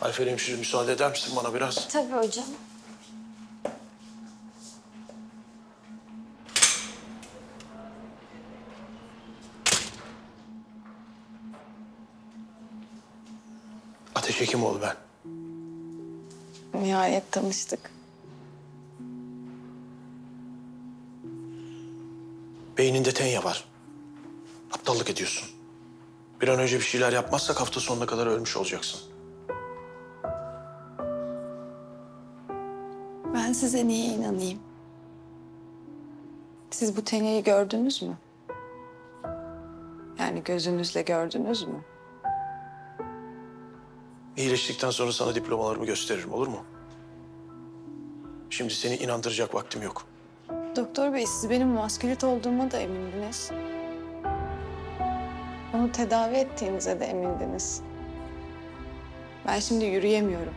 Ayfer hemşire müsaade eder misin bana biraz? Tabii hocam. Ateş Hekimoğlu ben. Nihayet tanıştık. Beyninde tenya var. Aptallık ediyorsun. Bir an önce bir şeyler yapmazsak hafta sonuna kadar ölmüş olacaksın. Ben size niye inanayım? Siz bu teneyi gördünüz mü? Yani gözünüzle gördünüz mü? İyileştikten sonra sana diplomalarımı gösteririm olur mu? Şimdi seni inandıracak vaktim yok. Doktor bey siz benim maskülit olduğuma da emindiniz. Onu tedavi ettiğinize de emindiniz. Ben şimdi yürüyemiyorum.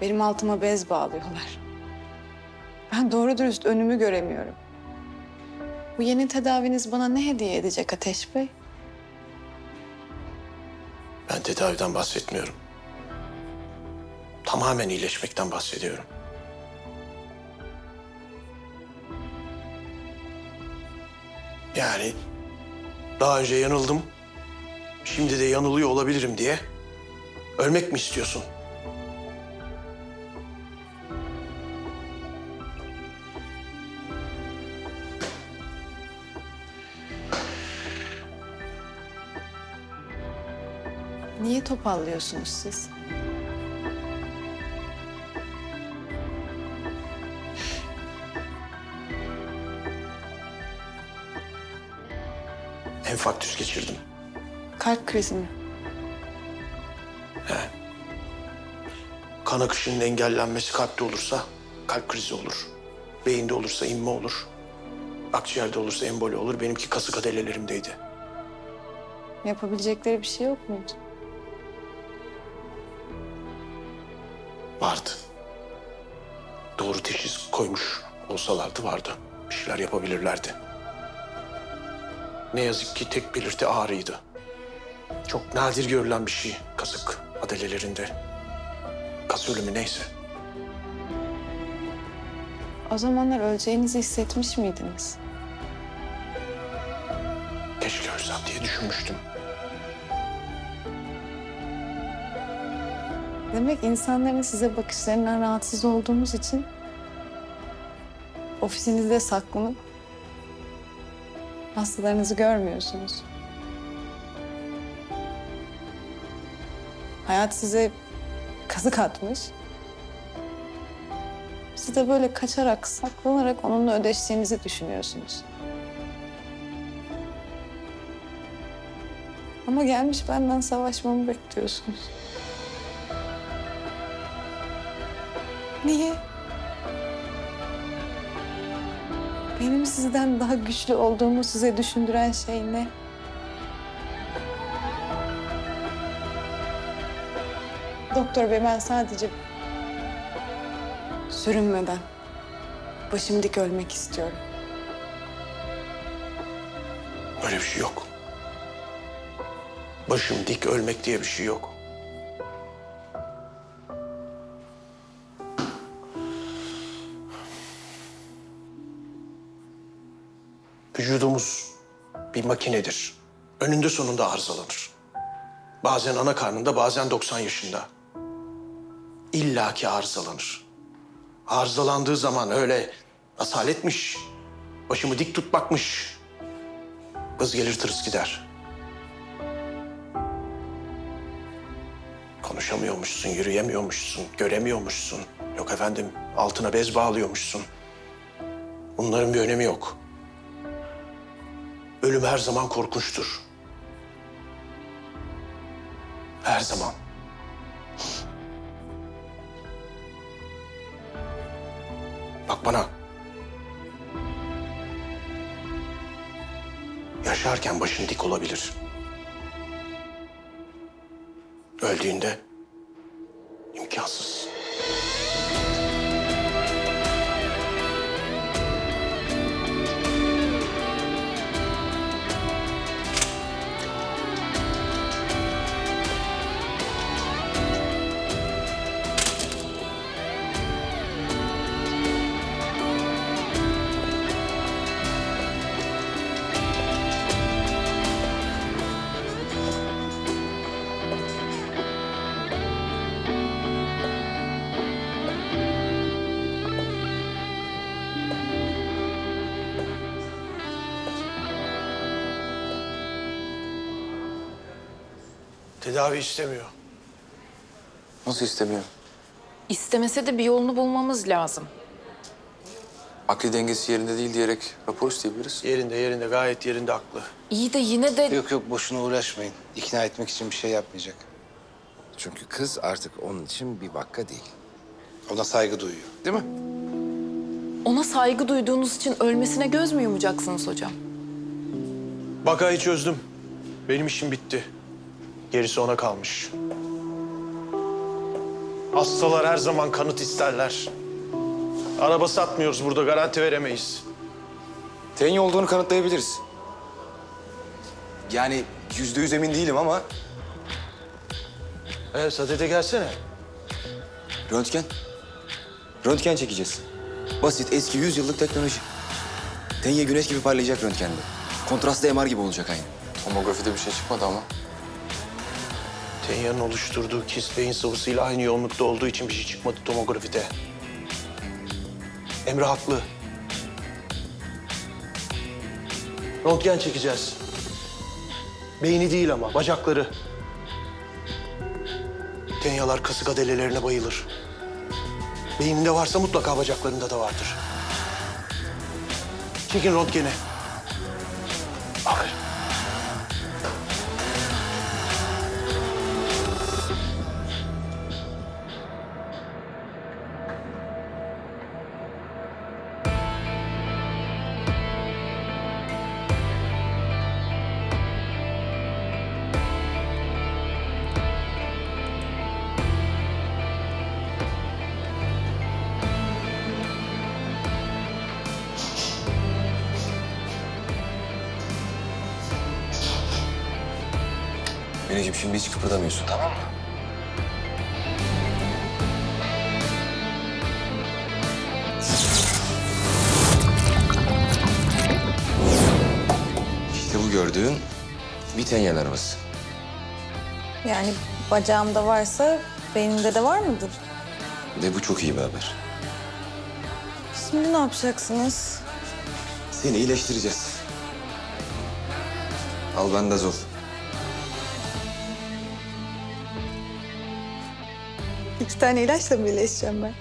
Benim altıma bez bağlıyorlar. Ben doğru dürüst önümü göremiyorum. Bu yeni tedaviniz bana ne hediye edecek Ateş Bey? Ben tedaviden bahsetmiyorum. Tamamen iyileşmekten bahsediyorum. Yani daha önce yanıldım. Şimdi de yanılıyor olabilirim diye. Ölmek mi istiyorsun? Niye topallıyorsunuz siz? Enfarktüs geçirdim. Kalp krizi mi? Kan akışının engellenmesi kalpte olursa kalp krizi olur. Beyinde olursa inme olur. Akciğerde olursa emboli olur. Benimki kasık adelelerimdeydi. Yapabilecekleri bir şey yok muydu? Vardı. Doğru teşhis koymuş olsalardı vardı. Bir şeyler yapabilirlerdi. Ne yazık ki tek belirti ağrıydı. Çok nadir görülen bir şey kasık adelelerinde. Kas ölümü neyse. O zamanlar öleceğinizi hissetmiş miydiniz? Keşke ölsem diye düşünmüştüm. Demek insanların size bakışlarından rahatsız olduğunuz için ofisinizde saklanıp hastalarınızı görmüyorsunuz. Hayat size kazık atmış. Siz de böyle kaçarak, saklanarak onunla ödeştiğinizi düşünüyorsunuz. Ama gelmiş benden savaşmamı bekliyorsunuz. Niye? Benim sizden daha güçlü olduğumu size düşündüren şey ne? Doktor bey ben sadece sürünmeden başım dik ölmek istiyorum. Öyle bir şey yok. Başım dik ölmek diye bir şey yok. Vücudumuz bir makinedir. Önünde sonunda arızalanır. Bazen ana karnında, bazen 90 yaşında. İlla ki arızalanır. Arızalandığı zaman öyle asaletmiş, başımı dik tutmakmış, Vız gelir tırıs gider. Konuşamıyormuşsun, yürüyemiyormuşsun, göremiyormuşsun. Yok efendim altına bez bağlıyormuşsun. Bunların bir önemi yok. Ölüm her zaman korkunçtur. Her zaman. Bak bana. Yaşarken başın dik olabilir. Öldüğünde Tedavi istemiyor. Nasıl istemiyor? İstemese de bir yolunu bulmamız lazım. Akli dengesi yerinde değil diyerek rapor isteyebiliriz. Yerinde yerinde gayet yerinde aklı. İyi de yine de Yok yok boşuna uğraşmayın. İkna etmek için bir şey yapmayacak. Çünkü kız artık onun için bir vakka değil. Ona saygı duyuyor. Değil mi? ona saygı duyduğunuz için ölmesine göz mü yumacaksınız hocam? Vakayı çözdüm. Benim işim bitti. Gerisi ona kalmış. Hastalar her zaman kanıt isterler. Araba satmıyoruz burada, garanti veremeyiz. Tenya olduğunu kanıtlayabiliriz. Yani yüzde yüz emin değilim ama Evet, Sadede gelsene. röntgen. Röntgen çekeceğiz. Basit, eski 100 yıllık teknoloji. Tenya güneş gibi parlayacak röntgende. Kontrastlı MR gibi olacak aynı. Tomografide bir şey çıkmadı ama. Tenya'nın oluşturduğu kist beyin sıvısıyla aynı yoğunlukta olduğu için bir şey çıkmadı tomografide. Emre haklı. Röntgen çekeceğiz. Beyni değil ama, bacakları. Tenyalar kasık adelelerine bayılır. Beyninde varsa mutlaka bacaklarında da vardır. Çekin röntgeni. Aferin. Şimdi hiç kıpırdamıyorsun tamam mı? İşte bu gördüğün bir Tenyan arabası. Yani bacağımda varsa beynimde de var mıdır? Ve bu çok iyi bir haber. Şimdi ne yapacaksınız? Seni iyileştireceğiz. Al bandazol. İki tane ilaçla mı iyileşeceğim ben?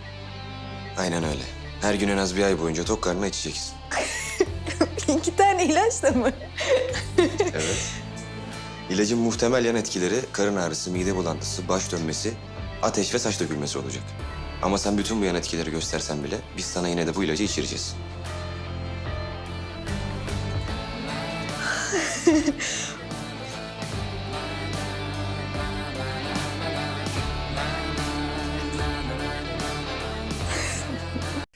Aynen öyle. Her gün en az bir ay boyunca tok karnına içeceksin. İki tane ilaçla mı? Evet. İlacın muhtemel yan etkileri karın ağrısı, mide bulantısı, baş dönmesi, ateş ve saç dökülmesi olacak. Ama sen bütün bu yan etkileri göstersen bile biz sana yine de bu ilacı içireceğiz.